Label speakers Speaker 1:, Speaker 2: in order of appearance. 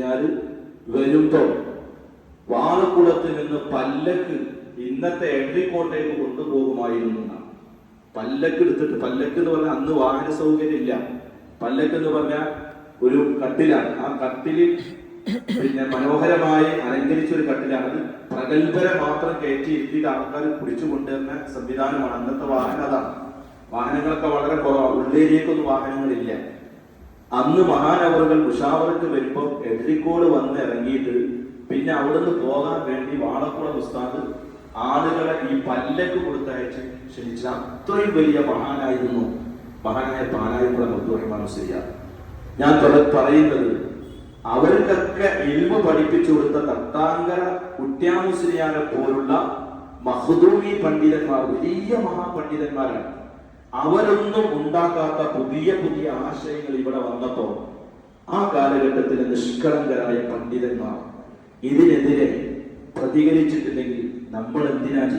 Speaker 1: മുസ്ലിയാർ വരുമ്പോൾ വാളക്കുളത്ത് നിന്ന് പല്ലക്ക് ഇന്നത്തെ എഡ്രിക്കോട്ടേക്ക് കൊണ്ടുപോകുമായിരുന്നു. പല്ലക്ക് എടുത്തിട്ട് പല്ലക്ക് എന്ന് പറഞ്ഞാൽ അന്ന് വാഹന സൗകര്യം ഇല്ല പല്ലക്ക് എന്ന് പറഞ്ഞാൽ ഒരു കട്ടിലാണ്. ആ കട്ടിലിൽ പിന്നെ മനോഹരമായി അലങ്കരിച്ച ഒരു കട്ടിലാണ്. അത് പ്രഗത്ഭരെ മാത്രം കയറ്റി ഇരുത്തിയിട്ട് ആൾക്കാർ പിടിച്ചു കൊണ്ടുവരുന്ന സംവിധാനമാണ്. അന്നത്തെ വാഹനം അതാണ്. വാഹനങ്ങളൊക്കെ വളരെ കുറവാണ് ഉള്ളേരിയേക്കൊന്നും വാഹനങ്ങളില്ല. അന്ന് മഹാനവറുകൾ മുഷാവർക്ക് വരുമ്പോൾ എഡ്രിക്കോട് വന്ന് ഇറങ്ങിയിട്ട് പിന്നെ അവിടുന്ന് പോകാൻ വേണ്ടി വാളക്കുളം ഉസ്താദ് ആളുകളെ ഈ പല്ലക്ക് കൊടുത്തയച്ച് ക്ഷണിച്ച അത്രയും വലിയ മഹാനായിരുന്നു. മഹാനായ പാനായിക്കുള്ള മുത്തുറഹ്മാൻ ശരിയാ. ഞാൻ പറയുന്നത് അവർക്കൊക്കെ ഇൽമ പഠിപ്പിച്ചു കൊടുത്ത തട്ടാങ്കര കുട്യാമുസ്ലിയാരെ പോലുള്ള മഹദൂമി പണ്ഡിതന്മാർ വലിയ മഹാപണ്ഡിതന്മാരാണ്. അവരൊന്നും ഉണ്ടാക്കാത്ത പുതിയ പുതിയ ആശയങ്ങൾ ഇവിടെ വന്നപ്പോ ആ കാലഘട്ടത്തിലെ നിഷ്കളങ്കരായ പണ്ഡിതന്മാർ ഇതിനെതിരെ പ്രതികരിച്ചിട്ടില്ലെങ്കിൽ നമ്മൾ എന്തിനാ